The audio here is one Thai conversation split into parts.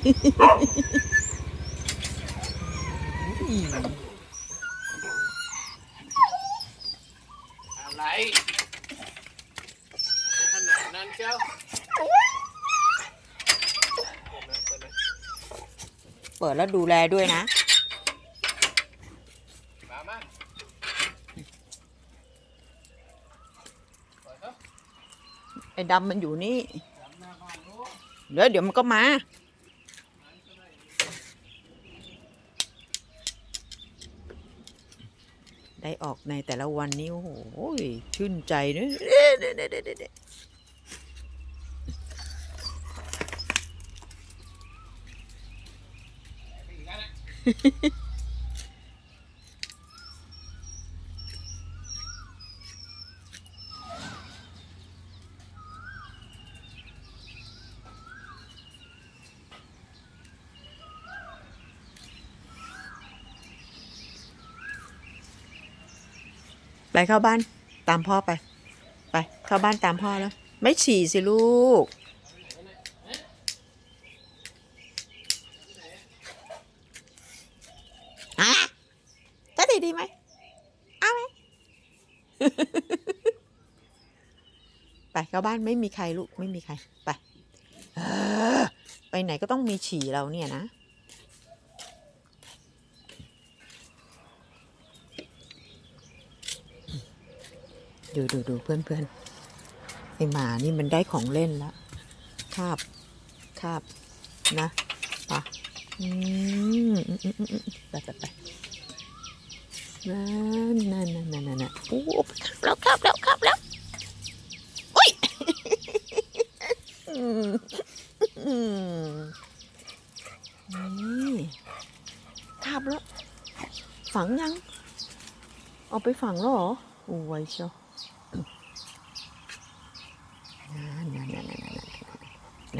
อะไรขนาดนั้นเจ้าเปิดแล้วดูแลด้วยนะ มามาเปิดเถอะไอ้ดำมันอยู่นี่ เดี๋ยวเดี๋ยวมันก็มา ได้ออกในแต่ละวันนี้โอ้โหชื่นใจเนอะเเด็ดเด็ดเด็ดเด็ดไปเข้าบ้านตามพ่อไป ไป เข้าบ้านตามพ่อแล้ว ไม่ฉี่สิลูก อะจะดีดีไหมเอาไหมไปเข้าบ้านไม่มีใครลูก ไม่มีใคร ไป ไปไหนก็ต้องมีฉี่เราเนี่ยนะ ดูดูดูเพื่อนเพื่อนไอหมานี่มันได้ของเล่นแล้วคาบคาบนะปะอืมไปไปไปนั่นนั่นนั่นนั่นนั่นนั่นโอ้แล้วคาบแล้วคาบแล้วโอ้ยนี่คาบแล้ว ฝังยัง เอาไปฝังแล้วเหรอโอ้ไวเชียว น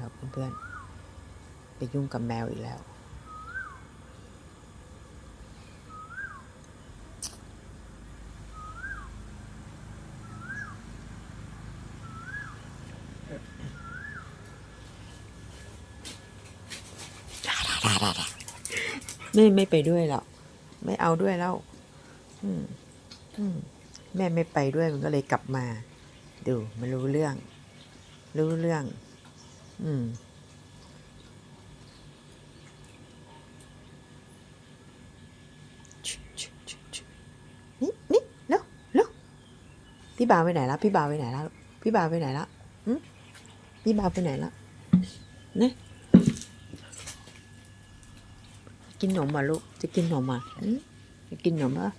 ครับเพื่อนๆไปยุ่งกับแมวอีกแล้ว ไม่ไม่ไปด้วยหรอกไม่เอาด้วยแล้ว อืม อืม แม่ไม่ไปด้วยมันก็เลยกลับมา ดูมันรู้เรื่อง รู้เรื่อง อืมนี่นี่เร็วเร็วพี่บาไปไหนแล้วพี่บาไปไหนแล้วพี่บาไปไหนแล้วอืมพี่บาไปไหนแล้วเนี่ยกินนมอะลูก จะกินนมอะอืมจะกินนมอะ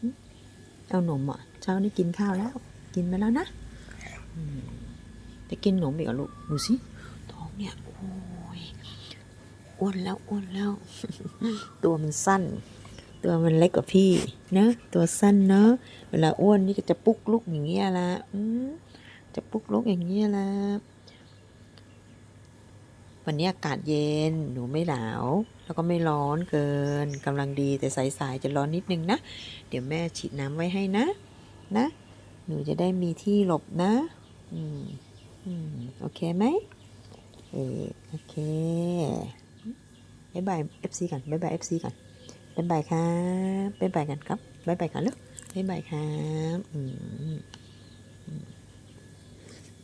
อืมเอานมอะเช้านี้กินข้าวแล้ว กินไปแล้วนะจะกินนมอีกเหรอลูก ดูสิ เนี่ย โอ้ยอ้วนแล้วอ้วนแล้ว ตัวมันสั้น ตัวมันเล็กกว่าพี่เนอะตัวสั้นเนอะเวลาอ้วนนี่ก็จะปุกลุกอย่างเงี้ยละอืมจะปุกลุกอย่างเงี้ยละวันนี้อากาศเย็นหนูไม่หนาว แล้วก็ไม่ร้อนเกินกำลังดีแต่สายๆจะร้อนนิดนึงนะ เดี๋ยวแม่ฉีดน้ำไว้ให้นะ นะ หนูจะได้มีที่หลบนะ อืม อืม โอเคไหม เออโอเคบายบายเอฟซีกันบายบายเอฟซีกันบายบายครับบายบายกันครับบายบายกันลูกบายบายครับอืม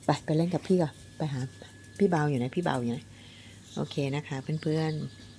ไปไปเล่นกับพี่ก่อนไปหาพี่เบาอยู่ไหนพี่เบาอยู่ไหนโอเคนะคะเพื่อนๆ